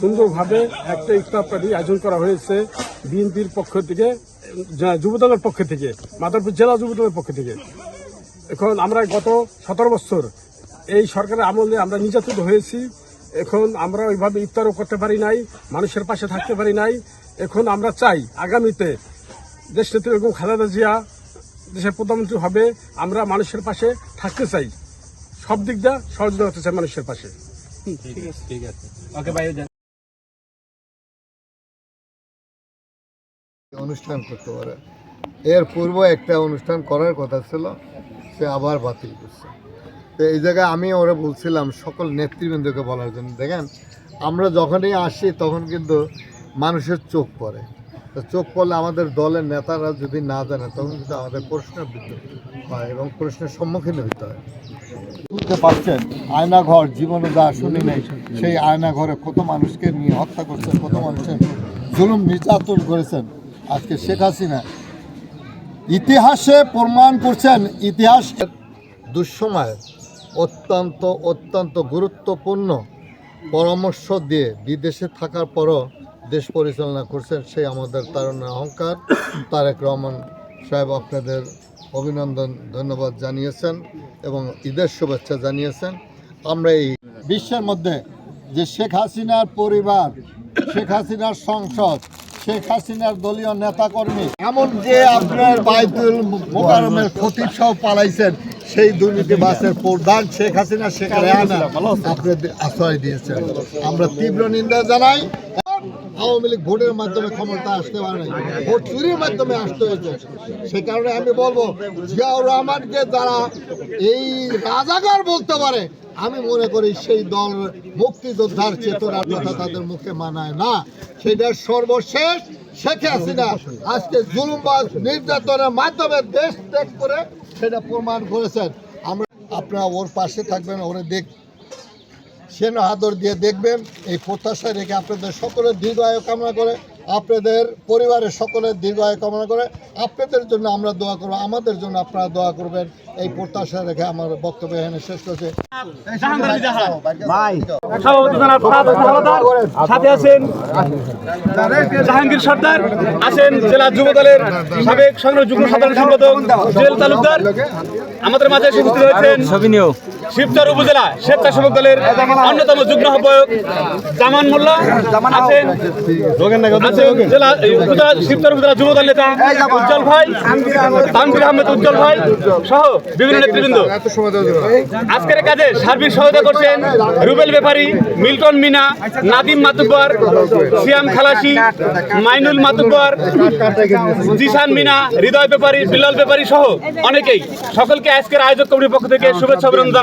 সুন্দরভাবে একটা ইফতার পার্টি আয়োজন করা হয়েছে বিএনপির পক্ষ থেকে যুবদলের পক্ষ থেকে, মাদারপুর জেলা যুবদলের পক্ষ থেকে। এখন আমরা গত সতেরো বছর এই সরকারের আমলে আমরা নির্যাতিত হয়েছি। এখন আমরা ওইভাবে ইফতারও করতে পারি নাই, মানুষের পাশে থাকতে পারি নাই। এখন আমরা চাই আগামীতে দেশ নেত্রী এরকম খালেদা জিয়া দেশের প্রধানমন্ত্রী হবে, আমরা মানুষের পাশে থাকতে চাই। সব দিক দিয়ে সহযোগিতা করতে চাই মানুষের পাশে। অনুষ্ঠান করতে পারে। এর পূর্ব একটা অনুষ্ঠান করার কথা ছিল সে আবার বাতিল করছে। তো এই জায়গায় আমি ওরা বলছিলাম সকল নেতৃবৃন্দকে বলার জন্য। দেখেন আমরা যখনই আসি তখন কিন্তু মানুষের চোখ পড়ে। চোখ পড়লে আমাদের দলের নেতারা যদি না জানে তখন কিন্তু আমাদের প্রশ্নের বৃদ্ধি হয় এবং প্রশ্নের সম্মুখীন হতে হয়। বুঝতে পারছেন আয়নাঘর জীবনে যা শুনি নেই সেই আয়নাঘরে কত মানুষকে নিয়ে হত্যা করছেন কত মানুষের জুলুম নির্যাতন করেছেন। আজকে শেখ হাসিনা ইতিহাসে প্রমাণ করছেন ইতিহাস দুঃসময়ে অত্যন্ত অত্যন্ত গুরুত্বপূর্ণ পরামর্শ দিয়ে বিদেশে থাকার পরও দেশ পরিচালনা করছেন সেই আমাদের তারুণ্যের অহংকার। তারেক রহমান সাহেব আপনাদের অভিনন্দন, ধন্যবাদ জানিয়েছেন এবং ঈদের শুভেচ্ছা জানিয়েছেন। আমরা এই বিশ্বের মধ্যে যে শেখ হাসিনার পরিবার, শেখ হাসিনার সংসদ, শেখ হাসিনার দলীয় নেতাকর্মী, এমন যে আপনার বাইতুল মোকারমের খতিব সহ পালাইছেন, সেই দুর্নীতিবাসের প্রধান শেখ হাসিনা, শেখ রেহানা আপনি আশ্রয় দিয়েছেন। আমরা তীব্র নিন্দা জানাই। আওয়ামী লীগ ভোটের মাধ্যমে ক্ষমতা আসতে পারে নাই। ভোট চুরির মাধ্যমে আসতে হয়েছে। সে কারণে আমি বলব, জিয়াউর রহমানকে যারা এই রাজাকার বলতে পারে, আমি মনে করি সেই দল মুক্তিযোদ্ধার চেতনার কথা তাদের মুখে মানায় না। সেটা সর্বশেষ শেখে শেখ হাসিনা আজকে জুলুমবাজ নির্যাতনের মাধ্যমে দেশ ত্যাগ করে সেটা প্রমাণ করেছেন। আমরা আপনারা ওর পাশে থাকবেন, ওরে দেখ সেন আদর দিয়ে দেখবেন এই প্রত্যাশায় রেখে আপনাদের সকলের দীর্ঘায়ু কামনা করে আপনাদের পরিবারের সকলের দীর্ঘায়ু কামনা করে আপনাদের জন্য আমরা দোয়া করব আমাদের জন্য আপনারা দোয়া করবেন এই প্রত্যাশা রেখে আমার বক্তব্য এখানে শেষ করছে। সাথে আছেন জাহাঙ্গীর সর্দার আছেন জেলা যুব দলের সাবেক সংগ্রাম যুগ্ম সাধারণ সম্পাদক জুয়েল তালুকদার। আমাদের মাঝে এসে উপস্থিত হয়েছেন শিবচর উপজেলা স্বেচ্ছাসেবক দলের অন্যতম যুগ্ম আহ্বায়ক জামান মোল্লা আছেন। শিবচর উপজেলা যুব দল নেতা উজ্জ্বল ভাই, তানভীর আহমেদ উজ্জ্বল ভাই সহ বিভিন্ন নেতৃবৃন্দ। আজকের কাজে সার্বিক সহায়তা করছেন রুবেল ব্যাপারী, মিল্টন মিনা, নাদিম মাতুব্বর, সিয়াম খালাসি, মাইনুল মাতুব্বর জিসান মিনা, হৃদয় ব্যাপারী, বিল্লাল ব্যাপারী সহ অনেকেই। সকলকে আজকের আয়োজক কমিটির পক্ষ থেকে শুভেচ্ছা অভিনন্দন